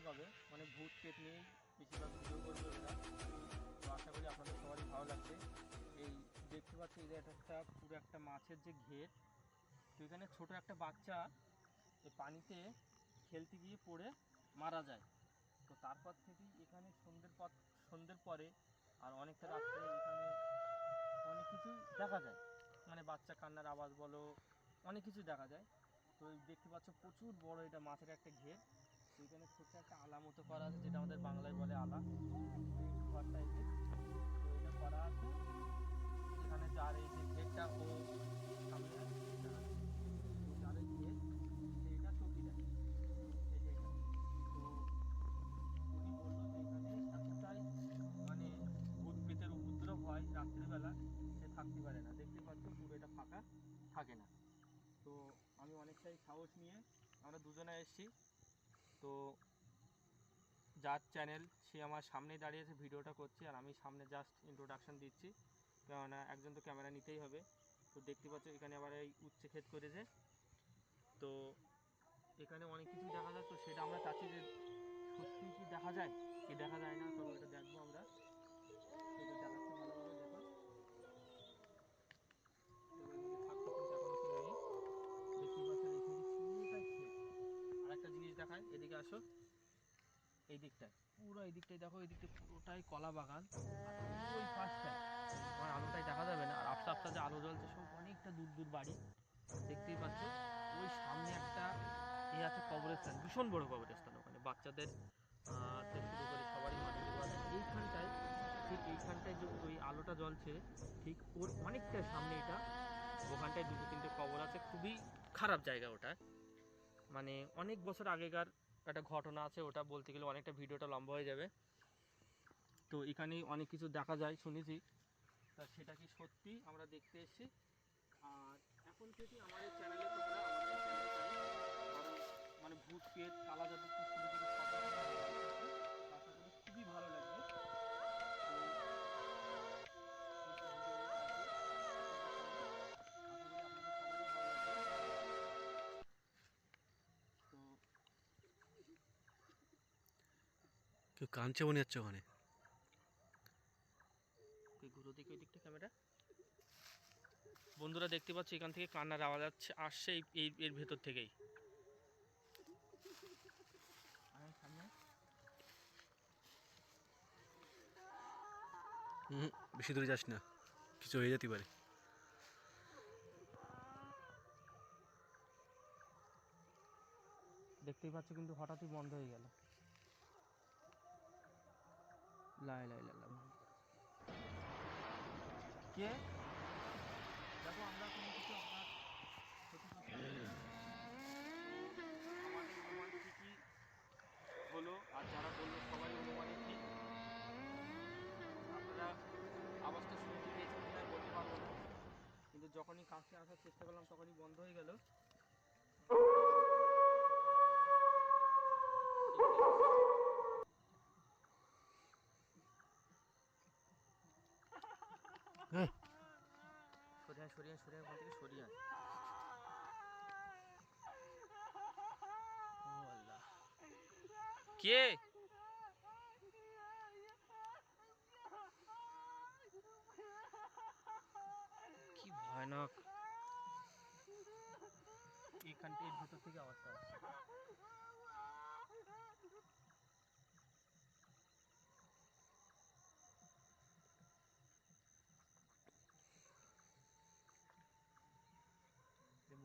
পেট নিয়েই বেশিরভাগ ভিডিও করবে ওরা তো আশা করি আপনাদের সবারই ভালো লাগছে এই দেখতে পাচ্ছি এটা একটা পুরো একটা মাছের যে ঘের। তো এখানে ছোট একটা বাচ্চা এই পানিতে খেলতে গিয়ে পড়ে মারা যায়। তো তারপর থেকেই এখানে সন্ধ্যের পর, সন্ধ্যের পরে আর অনেকটা রাত্রে এখানে অনেক কিছু দেখা যায়। মানে বাচ্চা কান্নার আওয়াজ বলো, অনেক কিছু দেখা যায়। তো দেখতে পাচ্ছ, প্রচুর বড় এটা মাছের একটা ঘের। এখানে ছোট্ট একটা আলা মতো করা আছে, যেটা আমাদের বাংলায় বলে আলা। ঘরটা এই তো এটা করা আছে। এখানে যার এই যে ঘেরটা ও সামনে সেইটা চকি এই যে তো উনি মানে ভূত উপদ্রব হয় রাত্রিবেলা, সে থাকতে পারে না। দেখতে পাচ্ছ, পুরো এটা ফাঁকা থাকে না। তো আমি অনেকটাই সাহস নিয়ে আমরা দুজনে এসেছি। তো যার চ্যানেল সে আমার সামনেই দাঁড়িয়েছে ভিডিওটা করছি, আর আমি সামনে জাস্ট ইন্ট্রোডাকশন দিচ্ছি। কেননা একজন তো ক্যামেরা নিতেই হবে। তো দেখতে পাচ্ছ, এখানে আবার এই উচ্ছে ক্ষেত করেছে। তো এখানে অনেক কিছু দেখা যায়, তো সেটা আমরা চাচ্ছি যে সত্যি কি দেখা যায়? কি দেখা যায় না তবে এটা দেখব আমরা। দেখাচ্ছি ভালোভাবে দেখো এবার এদিকে থাকতো কিন্তু এখনও কেউ নেই। দেখতেই পাচ্ছেন এখানে পুরোটাই ক্ষেত। আর একটা জিনিস দেখায় এদিকে আসো। এই পুরো এই দেখো, এই দিকটা পুরোটাই কলা বাগান। ওই পাশটায়। আমার আলোটাই দেখা যাবে না। আর আপসা আপসা যে আলো জ্বলছে, সব অনেকটা দূর দূর বাড়ি। দেখতেই পাচ্ছ। ওই সামনে একটা এ আছে কবরস্থান। ভীষণ বড় কবরস্থান ওখানে। বাচ্চাদের সবারই এইখানটায়, ঠিক এইখানটায় যে ওই আলোটা জ্বলছে, ঠিক ওর অনেকটা সামনে এটা। ওখানটায় দুটো তিনটে কবর আছে। খুবই খারাপ জায়গা ওটা। মানে অনেক বছর আগেকার একটা ঘটনা আছে, ওটা বলতে গেলে অনেকটা ভিডিওটা লম্বা হয়ে যাবে। তো এখানে অনেক কিছু দেখা যায়, শুনেছি। তা সেটা কি সত্যি? আমরা দেখতে এসেছি। আর এখন থেকে আমাদের চ্যানেলে মানে ভূত, পেট কালা জাদু খুবই ভালো করে কেউ কাঁদছে মনে হচ্ছে ওখানে। ঘুরো দিকে ওই দিকটা ক্যামেরা বন্ধুরা দেখতে পাচ্ছি এখান থেকে কান্নার আওয়াজ আসছে আসছে এই- এই এর ভেতর থেকেই। হুম বেশি দূরে যাস না কিছু হয়ে যেতে পারে। দেখতেই পাচ্ছ কিন্তু হঠাৎই বন্ধ হয়ে গেল। লাই লাই লাই লাই। কে? দেখো আমরা কোনো কিছু আপনার। আমাদের অনুমান ঠিকই হলো আর যারা বলল সবাই অনুমানই ঠিক। আপনারা আওয়াজটা শুনতে পেয়েছেন কিনা বলতে পারব না। কিন্তু যখনই কাছে আসার চেষ্টা করলাম তখনই বন্ধ হয়ে গেল। আয়, সরিয়ে আয়, সরিয়ে আয়, ওখান থেকে সরিয়ে আয়। ও আল্লাহ। কে কি ভয়ানক এখানটা এর ভেতর থেকে আওয়াজটা আসছে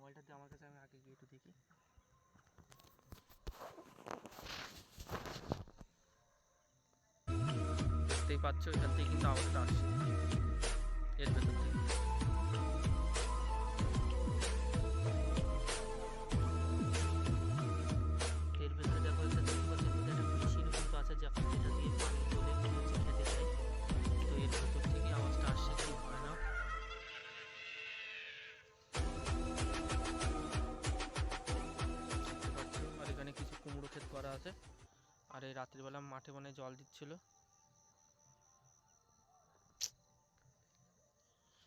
মোবাইলটা দিয়ে আমার কাছে আমি আগে গিয়ে একটু দেখি। দেখতেই পাচ্ছ, এখান থেকে কিন্তু আওয়াজটা আসছে। এর ভেতর আছে আর এই রাত্রিবেলা মাঠে মানে জল দিচ্ছিল।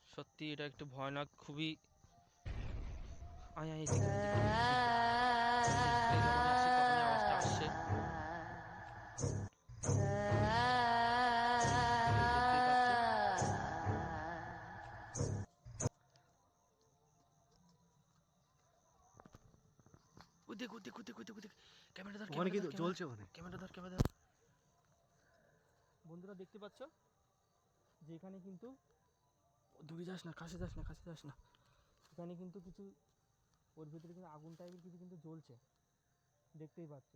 সত্যি এটা একটু ভয়ানক, খুবই আয় আয়। দেখ দেখো দেখো দেখো দেখ ক্যামেরা ধর ওখানে কি ক্যামেরা ধর, ওখানে। ক্যামেরা ধর ক্যামেরা ধর। বন্ধুরা দেখতে পাচ্ছ? যে এখানে কিন্তু দূরে যাস না কাছে যাস না কাছে যাস না। এখানে কিন্তু কিছু ওর ভিতরে কিন্তু আগুন টাইপের কিছু কিন্তু জ্বলছে। দেখতেই পাচ্ছ।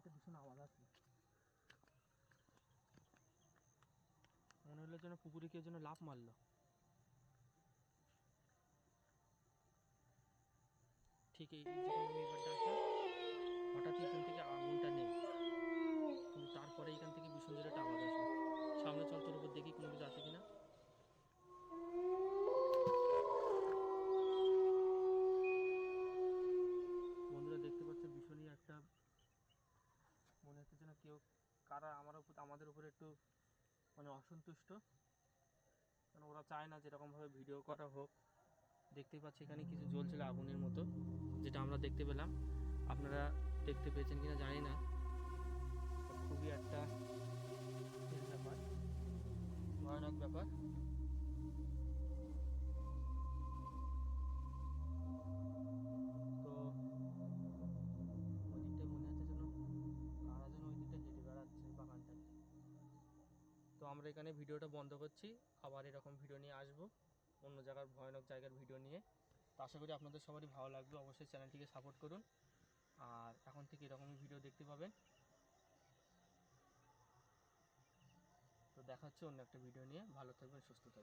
একটা ভীষণ আওয়াজ আসলো। মনে হলো যেন পুকুরে কেউ যেন লাফ মারলো। ঠিক এই হঠাৎ এখান থেকে আগুনটা নেই। কিন্তু তারপরে এখান থেকে ভীষণ জোরে একটা আওয়াজ আসলো। সামনে চল উপর দেখি কোনো কিছু আছে কিনা। অসন্তুষ্ট। কারণ ওরা চায় না যেরকমভাবে ভিডিও করা হোক। দেখতেই পাচ্ছি এখানে কিছু জ্বলছিল আগুনের মতো, যেটা আমরা দেখতে পেলাম। আপনারা দেখতে পেয়েছেন কিনা জানি না। খুবই একটা ব্যাপার ভয়ানক ব্যাপার। আমরা এখানে ভিডিওটা বন্ধ করছি। আবার এরকম ভিডিও নিয়ে আসব। অন্য জায়গার ভয়ানক জায়গার ভিডিও নিয়ে। তো আশা করি আপনাদের সবারই ভালো লাগবে। অবশ্যই চ্যানেলটিকে সাপোর্ট করুন। আর এখন থেকে এরকমই ভিডিও দেখতে পাবেন। তো দেখা হচ্ছে অন্য একটা ভিডিও নিয়ে। ভালো থাকবেন, সুস্থ থাকবেন।